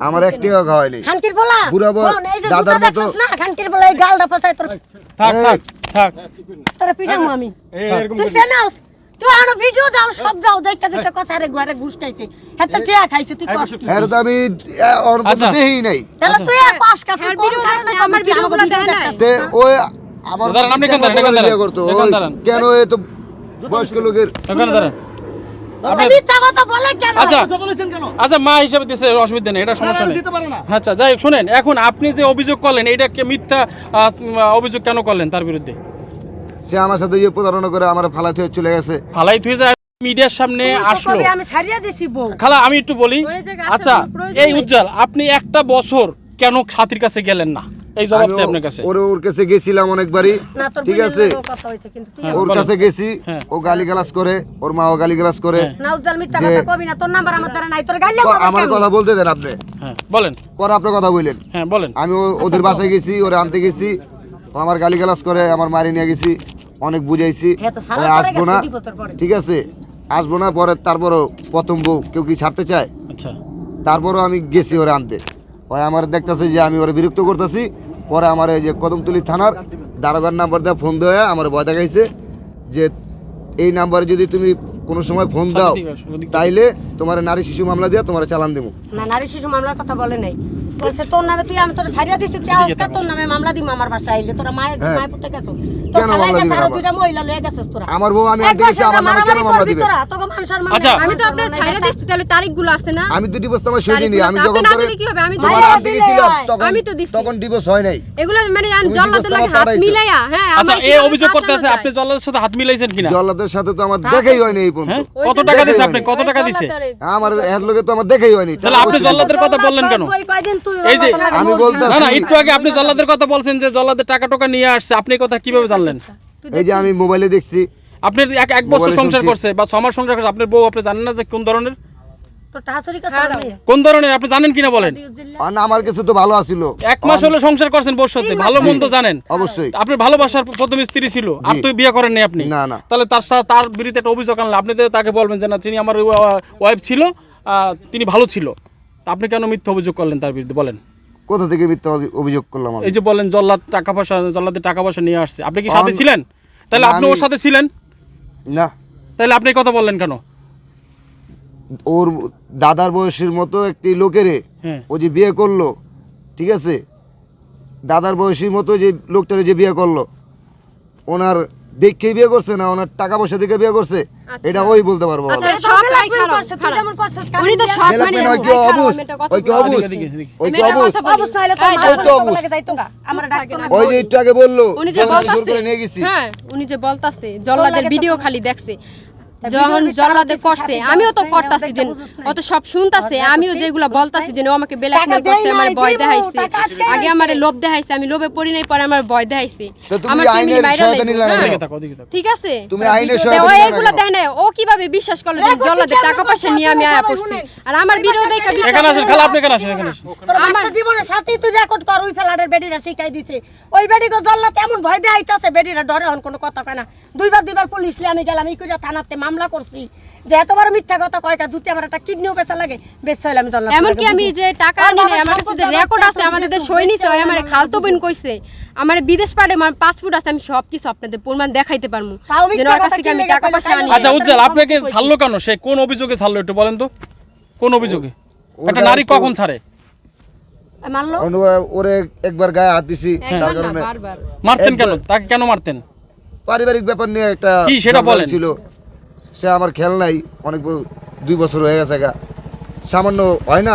আমার এক টাকা খাওয়ায়নি খানকির বলা বুড়া যে দাদার মতো- না? খানকির বলা এই গালটা ফাসায় তোর থাক থাক থাক তোর পিটামু আমি। তুই চেনাস? তুই আনো ভিডিও দাও সব যাও দেখতে দেখতে কসারে ঘরে ঘুষ খাইছে। হাতে টিয়া খাইছে তুই কস কি? হ্যাঁ তো ওর আচ্ছা। দেই নাই। তাহলে তুই এক পাস কা তুই হ্যাঁ, কোন ভিডিও কারণে আমার ভিডিওগুলো ভিডিও দেখে নাই। দেখতাছিস? তে ওই আমার দাঁড়ান, আপনি কেন দাঁড়ান। কেন এ তো বয়স্ক লোকের দাঁড়ান আচ্ছা আচ্ছা মা হিসাবে দিছে অসুবিধা নেই এটা সমস্যা নেই। আচ্ছা যাই হোক, এখন আপনি যে অভিযোগ করলেন এটাকে মিথ্যা অভিযোগ কেন করলেন তার বিরুদ্ধে? সে আমার সাথে ইয়ে প্রতারণা করে আমার ফালাতে হয়ে চলে গেছে। ফালাই থুয়ে যায় মিডিয়ার সামনে আসলো। আমি ছাড়িয়ে দিছি বউ। খালা আমি একটু বলি আচ্ছা এই উজ্জ্বল আপনি একটা বছর কেন সাথীর কাছে গেলেন না? এই জবাব আমি চাই আপনার কাছে। ওর ওর কাছে গেছিলাম অনেকবারই। ঠিক আছে? তুই ওর কাছে গেছি হ্যাঁ। ও গালিগালাজ করে ওর মাও করে। না উজ্জ্বল মিথ্যা যে- কথা কবি না তোর নাম্বার আমার দ্বারা নাই তোর গাইলে ক- আমার কথা বলতে দেন আপনি। হ্যাঁ বলেন। পরে আপনার কথা বললেন হ্যাঁ বলেন। আমি ওদের বাসায় গেছি ওরে আনতে গেছি আমার গালি গালাজ করে আমার মারি নিয়ে গেছি অনেক বুঝাইছি। হ্যাঁ আসব না। ঠিক আছে? আসব না পরে তারপরও প্রথম বউ কেউ কি ছাড়তে চায়? আচ্ছা। তারপরও আমি গেছি ওরে আনতে। ওই আমার দেখতেছে যে আমি ওরে বিরক্ত করতেছি পরে আমার এই যে কদমতলি থানার দারোগার নাম্বার দেওয়া ফোন দেওয়া আমার ভয় দেখাইছে যে এই নাম্বারে যদি তুমি কোনো সময় ফোন দাও। তাইলে তোমার নারী শিশু মামলা দিয়ে তোমার চালান দেবো না নারী শিশু মামলার কথা বলে নাই বলছে তোর নামে তুই আমি তোর ছাড়িয়ে দিছি তুই আজকে তোর নামে মামলা দিম আমার বাসায় আইলে। তোরা মায়ের হ্যাঁ। মায়ের পুতে গেছো। তোর খালাই গেছে দিবেন দুইটা মহিলা লয়ে গেছিস তোরা। আমার বউ আমি এক গেছি আমার নামে কেন মামলা করবি তোরা? তোকে সম্মান। আমি তো আপনার নাই ছাইরা তাহলে তারিখগুলো আছে না? আমি তো ডিভোর্স তোমার সই তারিখ আমি যখন আপনি করে কি হবে? আমি তো তোমার দিলে আনতে দিলে গেছিলাম হয়। তখন আমি তো দিছি। তখন ডিভোর্স হয় নাই। এগুলো মানে আমি জল্লাদের লাগে হাত মিলাইয়া হ্যাঁ আচ্ছা এই অভিযোগ করতে আপনি জল্লাদের সাথে হাত মিলাইছেন কিনা? জল্লাদের সাথে তো আমার দেখাই হয়নি এই পর্যন্ত। হ্যাঁ? কত টাকা দিছে আপনি? কত টাকা দিছে? আমার এর লোকে তো আমার দেখাই হয়নি। তাহলে আপনি জল্লাদের কথা বললেন কেন কয়দিন এই যে- আমি লাগে বলতে- মোর না না একটু আগে আপনি জল্লাদের কথা বলছেন যে জল্লাদের টাকা টাকা নিয়ে আসছে আপনি কথা কীভাবে জানলেন? এই যে আমি মোবাইলে দেখছি। আপনি এক এক বছর সংসার করছে বা ছ মাস সংসার করছে আপনার বউ আপনি জানেন না যে কোন ধরনের? কোন ধরনের? আপনি জানেন কিনা বলেন? না, আমার কাছে তো ভালো আছিল। এক মাস হলো সংসার করছেন বউর সাথে ভালো মন্দ জানেন। অবশ্যই। আপনি ভালোবাসার প্রথম স্ত্রী ছিল আর তুই বিয়ে করেননি আপনি। না, না। তাহলে তার সাথে তার বিরুদ্ধে একটা অভিযোগ আনলে আপনি তো তাকে বলবেন যে না তিনি আমার ওয়াইফ ছিল আহ, তিনি ভালো ছিল। আপনি কেন মিথ্যা অভিযোগ করলেন তার বিরুদ্ধে? বলেন। কোথা থেকে মিথ্যা অভিযোগ করলাম আমি? এই যে বলেন জল্লাদ টাকা পয়সা জল্লাদের টাকা পয়সা নিয়ে আসছে। আপনি কি সাথে আম- ছিলেন? তাহলে আপনি ওর আমি- সাথে ছিলেন? না। তাহলে আপনি এই কথা বললেন কেন? ওর দাদার বয়সের মতো একটি লোকেরে হ্যাঁ। ও যে বিয়ে করল ঠিক আছে? দাদার বয়সীর মতো যে লোকটারে যে বিয়ে করল ওনার দেখে বিয়ে করছে না ওনার টাকা পয়সা দেখে বিয়ে করছে এটা ওই বলতে পারব। আচ্ছা, মানে ওই যে একটু আগে বলল উনি যে বলতাছে করে নিয়ে গেছি। হ্যাঁ উনি যে বলতাছে জল্লাদের ভিডিও খালি দেখছে। যখন করছে সাথে আমিও তো করতাছি যে অত সব শুনতাছে আমিও যেগুলা বলতাছি যে ও আমাকে ব্ল্যাকমেল টাকা করছে আমার ভয় দেখাইছে। আগে। আমারে লোভ দেখাইছে আমি লোভে পড়ি নাই পরে আমার ভয় দেখাইছে। তুমি আমার মাইরা হ্যাঁ। ঠিক আছে? তুমি আইনের সহায়তা ও এগুলো? দেখে না ও কীভাবে বিশ্বাস করল যে টাকা পয়সা নিয়ে আমি আয়া পড়ছি আর আমার ওই ভিডিও দেখা বিশ্বাস এখানে আসেন, খালা আপনি এখানে আসেন, এখানে বাচ্চা জীবনের সাথেই তুই রেকর্ড কর ওই ফেলারের বেডিরা শিখাই দিছে। ওই বেডি গো জল্লা তেমন ভয় দেয় আইতাছে বেডিরা ডরে হন কোনো কথা কয় না। দুইবার দুইবার পুলিশ লিয়ে আমি গেলাম এই কইরা থানাতে মামলা করছি। যে এতবার মিথ্যা কথা কয়টা জুতি আমার একটা কিডনিও বেচা লাগে বেচা হইলে আমি জল্লা এমনকি আমি যে টাকা আনি নাই আমার কাছে যে রেকর্ড আছে আমাদের যে সই নিছে ওই আমার খালতো বোন কইছে আমার বিদেশ পাড়ে আমার পাসপোর্ট আছে আমি সব কিছু আপনাদের প্রমাণ দেখাইতে পারমু। যে ওর কাছ থেকে কি আমি টাকা পয়সা আনি। আচ্ছা উজ্জ্বল আপনাকে ছাড়লো কেন? সে কোন অভিযোগে ছাড়লো একটু বলেন তো? কোন অভিযোগে? একটা নারী কখন ছাড়ে? ওরে একবার গায়ে হাত দিছি তার কারণে মারতেন কেন? তাকে কেন মারতেন? পারিবারিক ব্যাপার নিয়ে একটা কি সেটা বলেন। ছিল। সে আমার খেয়াল নাই অনেক দুই বছর হয়ে গেছে গা। সামান্য হয় না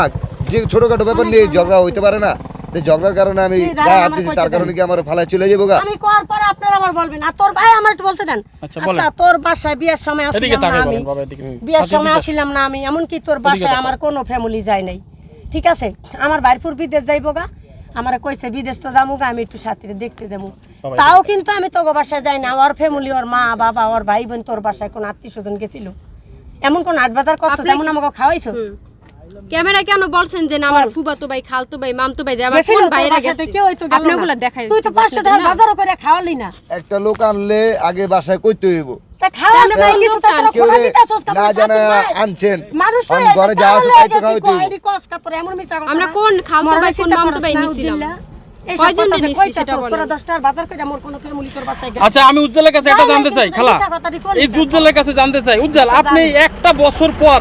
যে ছোটখাটো ব্যাপার নিয়ে ঝগড়া হইতে পারে না তো ঝগড়ার কারণে আমি গায়ে হাত তার কারণে কি আমার ফালায় চলে যাব গা? আমি করার পরে আপনারা আমার বলবেন আর তোর ভাই আমার একটু বলতে দেন। আচ্ছা, আচ্ছা তোর বাসায় বিয়ের সময় না আমি। বিয়ের সময় এদিকে আসছিলাম না আমি এমনকি তোর বাসায় আমার কোনো ফ্যামিলি যায় নাই। ঠিক আছে? আমার বাইরপুর বিদেশ যাইবো গা। আমার কইছে বিদেশ তো যাব আমি একটু সাথে দেখতে যাব তাও কিন্তু আমি তোর বাসায় যাই না। ওর ফ্যামিলি ওর মা বাবা ওর ভাই বোন তোর বাসায় কোন আত্মীয় স্বজন গেছিল? এমন কোন আট বাজার আপনি- যেমন আমাকে খাওয়াইছো? ক্যামেরা কেন বলছেন যে না আমার ফুবাতো ভাই খালতো ভাই মামতো ভাই যে আমার কোন বাসাতে, গেছে? কেউ হয়তো গেল আপনি না। ওগুলা দেখাই তুই তো পাঁচশো টাকার বাজারও করে খাওয়ালি না। একটা লোক আনলে আগে বাসায় কইতে হইব। তা খাওয়াস তা নাই কিছু তা তোরা খোলা দিতাছস কা না জানা আনছেন মানুষ তো আমি ঘরে যা আছে তাই তো গেছে, খাওয়াইতে কয়, কস কা তোরা এমন মিছা কথা আমরা কোন খালতো ভাই, কোন মামতো ভাই নিছিলাম? উজ্জিল্লা। এইসব কয়জন কথা যে নিছি কইতাছস, সেটা বলেন। তোরা দশ টাকার বাজার কইরা মোর কোনো ফ্যামিলি তোর বাচ্চায় গেছে। আচ্ছা আমি উজ্জ্বলের কাছে একটা জানতে চাই খালা এই উজ্জ্বলের কাছে জানতে চাই উজ্জ্বল আচ্ছা, আপনি একটা বছর পর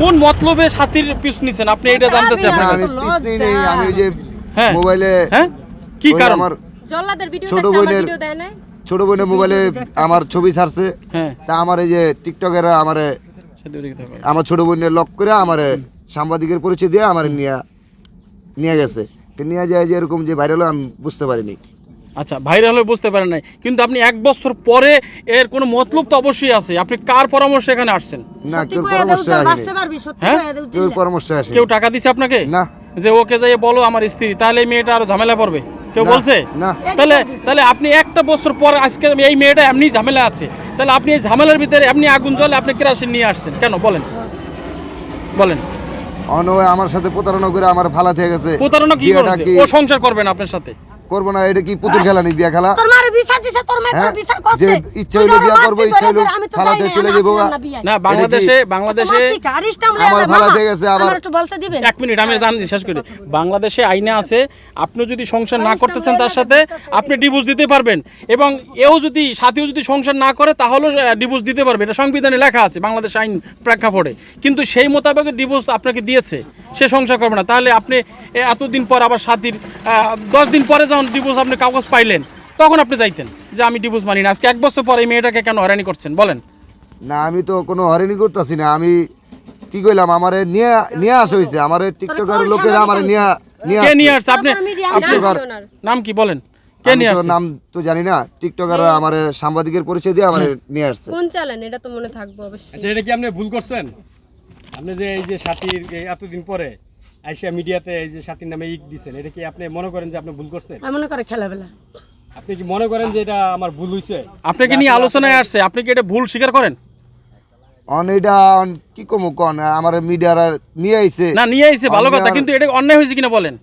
কোন মতলবে সাথীর পিস নিছেন আপনি এটা জানতে চাই আপনার কাছে। লজ্জা। পিছনেই নেই আমি যে হ্যাঁ। মোবাইলে হ্যাঁ কি কারণ জল্লাদের ভিডিও ছোট দেখছে আমার বোনের- ভিডিও দেয় না ছোট বোনের মোবাইলে আমার ছবি ছাড়ছে। হ্যাঁ। তা আমার এই যে টিকটকের আমার। আমার ছোট বোনের লক করে আমার সাংবাদিকের পরিচয় দিয়ে আমার নিয়ে নিয়ে গেছে। তো নিয়ে যায় যে এরকম যে ভাইরাল আমি বুঝতে পারিনি। আচ্ছা ভাইরাল হলে বুঝতে পারেন নাই। কিন্তু আপনি এক বছর পরে এর কোনো মতলব তো অবশ্যই আছে। আপনি কার পরামর্শে এখানে আসছেন? না কেউ কইয়া দে, পরামর্শ আসেনি। হ্যাঁ? কেউ। পরামর্শ আসেনি। কেউ টাকা দিছে আপনাকে? না। যে ওকে যাই বলো আমার স্ত্রী তাহলে মেয়েটা আরও ঝামেলা পড়বে? কেউ বলছে? না। তাহলে তাহলে আপনি একটা বছর পর আজকে এই মেয়েটা এমনি ঝামেলা আছে। তাহলে আপনি এই ঝামেলার ভিতরে এমনি আগুন জলে আপনি কেরাসিন নিয়ে আসছেন? কেন? বলেন। বলেন। অন আমার সাথে প্রতারণা করে আমার ফালা থেকে গেছে। প্রতারণা কি করছে? ও সংসার করবেন আপনার সাথে? করব না এটা কি পুতুল খেলা নেই বিয়া খেলা? তোর মারে বিচার দিছে, তোর মায়ে তোর হ্যাঁ, বিচার করছে। যে ইচ্ছা বিয়া ইচ্ছা চলে যাব। না বাংলাদেশে বাংলাদেশে আমরা হয়ে গেছে, আবার- একটু বলতে দিবেন? এক মিনিট আমি জানি শেষ করি। বাংলাদেশে আইনে আছে আপনি যদি সংসার না করতেছেন তার সাথে আপনি ডিভোর্স দিতে পারবেন। এবং এও যদি সাথীও যদি সংসার না করে তাহলেও ডিভোর্স দিতে পারবে। এটা সংবিধানে লেখা আছে বাংলাদেশ আইন প্রেক্ষাপটে। কিন্তু সেই মোতাবেক ডিভোর্স আপনাকে দিয়েছে। সে সংসার করবে না। তাহলে আপনি এতদিন পর আবার সাথীর আহ, দশ দিন পরে যখন ডিভোর্স আপনি কাগজ পাইলেন তখন আপনি চাইতেন যে আমি ডিভোর্স মানি না। আজকে এক বছর পরে এই মেয়েটাকে কেন হয়রানি করছেন? বলেন। না আমি তো কোনো হরেনি করতেছি না। আমি কি কইলাম আমারে নিয়ে নিয়ে আসা হয়েছে আমার টিকটকের লোকেরা আমার নিয়ে নিয়ে কে আসছে। নিয়ে আসছে। আপনি আপনি নাম কি ওনার? নাম কি বলেন? কে নিয়ে আসছে? নাম তো জানি না। টিকটকার আমার সাংবাদিকের পরিচয় দিয়ে আমার নিয়ে আসছে। কোন চ্যানেল এটা তো মনে থাকব অবশ্যই। আচ্ছা এটা কি আপনি ভুল করছেন? আপনি যে এই যে সাথীর এতদিন পরে আইসিয়া মিডিয়াতে এই যে সাথীর নামে ইক দিছেন এটা কি আপনি মনে করেন যে আপনি ভুল করছেন? আমি মনে করে খেলাবেলা। আপনি কি মনে করেন যে এটা আমার ভুল হইছে? আপনাকে নিয়ে আলোচনায় আসছে? আপনি কি এটা ভুল স্বীকার করেন? অন এটা অন কি কম কন? আমার মিডিয়ার নিয়ে আইছে। না নিয়ে আইছে ভালো কথা কিন্তু এটা অন্যায় হয়েছে কিনা বলেন?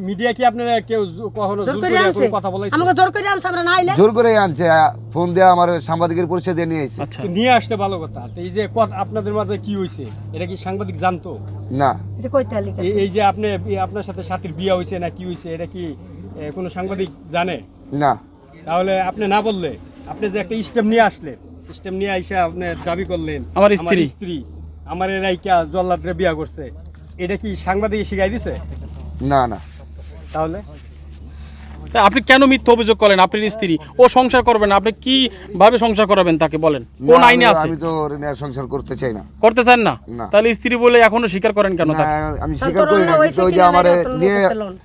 মিডিয়া কি আপনারা কেউ কখনো জোর করে আনছে। কথা বলাইছে? আমাকে জোর করে আনছে, আমরা না আইলে। জোর করে আনছে ফোন দিয়ে আমার সাংবাদিকের পরিচয় দিয়ে নিয়ে আইছে। আচ্ছা। নিয়ে আসতে ভালো কথা। তো এই যে আপনাদের মাঝে কি হইছে? এটা কি সাংবাদিক জানতো? না। এটা কইতে এই- যে আপনি আপনার সাথে সাথীর বিয়া হইছে না কি হইছে এটা কি কোনো সাংবাদিক জানে? না। তাহলে আপনি না বললে আপনি যে একটা স্টেপ নিয়ে আসলেন স্টেপ নিয়ে আইসা আপনি দাবি করলেন আমার স্ত্রী। স্ত্রী আমার এই রাইকা জল্লাদরে বিয়া করছে এটা কি সাংবাদিক শিখাই দিছে? না না। তাহলে? তা আপনি কেন মিথ্যা অভিযোগ করেন? আপনার স্ত্রী। ও সংসার করবেন না। আপনি কি ভাবে সংসার করাবেন তাকে বলেন? কোন আইনে আছে? আমি তো ওর নিয়ে সংসার করতে চাই না। করতে চান না? না। তাহলে স্ত্রী বলে এখনও স্বীকার করেন কেন না, তাকে? আমি স্বীকার করি না কিন্তু ওই যে আমার নিয়ে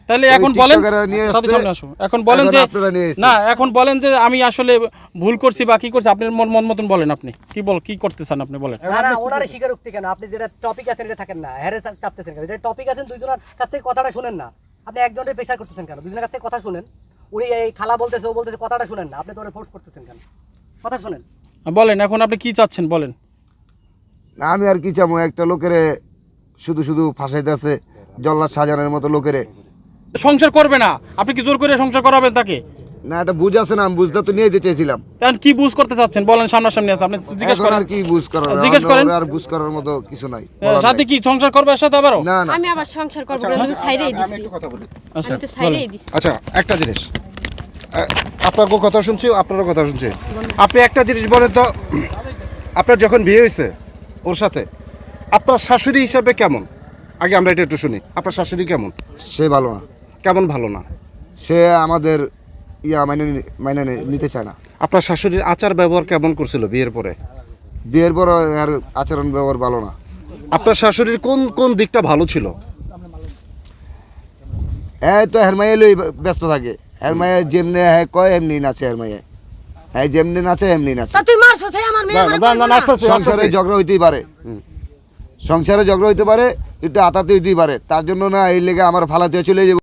তাহলে ওই এখন বলেন টিকটকাররা নিয়ে সাথে সামনে আসো এখন বলেন এখন যে আপনারা নিয়ে এসছেন। না এখন বলেন যে আমি আসলে ভুল করছি বা কি করছি আপনার মন মন মতন বলেন আপনি। কি বল কি করতে চান আপনি বলেন? না না ওনারে স্বীকারোক্তি কেন? আপনি যেটা টপিক আছেন এটা থাকেন না। হ্যারে চাপতেছেন কেন? যেটা টপিক আছেন দুইজনের কাছ থেকে কথাটা শুনেন না। আপনি একজনের প্রেশার করতেছেন কেন? দুজনের কাছ থেকে কথা শুনেন। উনি এই খালা বলতেছে ও বলতেছে কথাটা শুনেন না। আপনি তো ফোর্স করতেছেন কেন? কথা শুনেন। বলেন এখন আপনি কি চাচ্ছেন? বলেন। না, আমি আর কি চাবো? একটা লোকেরে শুধু শুধু ফাঁসাইতেছে জল্লাদ সাজানোর মতো লোকেরে। সংসার করবে না। আপনি কি জোর করে সংসার করাবেন তাকে? না এটা বুঝ আছে না আমি বুঝতে তো নিয়ে যেতে চাইছিলাম। এখন কি বুঝ করতে চাচ্ছেন? বলেন সামনাসামনি আছে আপনি জিজ্ঞেস করেন। আর কি বুঝ করার? জিজ্ঞেস করেন। আর বুঝ করার মতো কিছু নাই সাথে কি সংসার করবে সাথে আবারও? না না। আমি আবার সংসার করব না তুমি সাইডেই দিছি। কথা বলি। আমি তো সাইডেই দিছি। আচ্ছা একটা জিনিস। আহ, আপনাকেও কথা শুনছি আপনারও কথা শুনছি। আপনি একটা জিনিস বলেন তো আপনার যখন বিয়ে হয়েছে ওর সাথে আপনার শাশুড়ি হিসাবে কেমন? আগে আমরা এটা একটু শুনি আপনার শাশুড়ি কেমন? সে ভালো না। কেমন ভালো না? সে আমাদের ইয়া মাইনে নি- মাইনে নি- নিতে চায় না। আপনার শাশুড়ির আচার ব্যবহার কেমন করছিল বিয়ের পরে? বিয়ের পর আর আচরণ ব্যবহার ভালো না। আপনার শাশুড়ির কোন কোন দিকটা ভালো ছিল? হ্যাঁ তো হেরমাইয়া লই ব্যস্ত থাকে। হেরমাইয়া যেমনি হ্যাঁ কয় এমনি নাচে হেরমাইয়া হ্যাঁ যেমনি নাচে এমনি নাচে। তুই মারছস, আমার মেয়ে সংসারে। ঝগড়া হইতেই পারে। সংসারে ঝগড়া হইতে পারে একটু আতাতে হইতেই পারে। তার জন্য না এই লেগে আমার ফালাতে চলে যাব।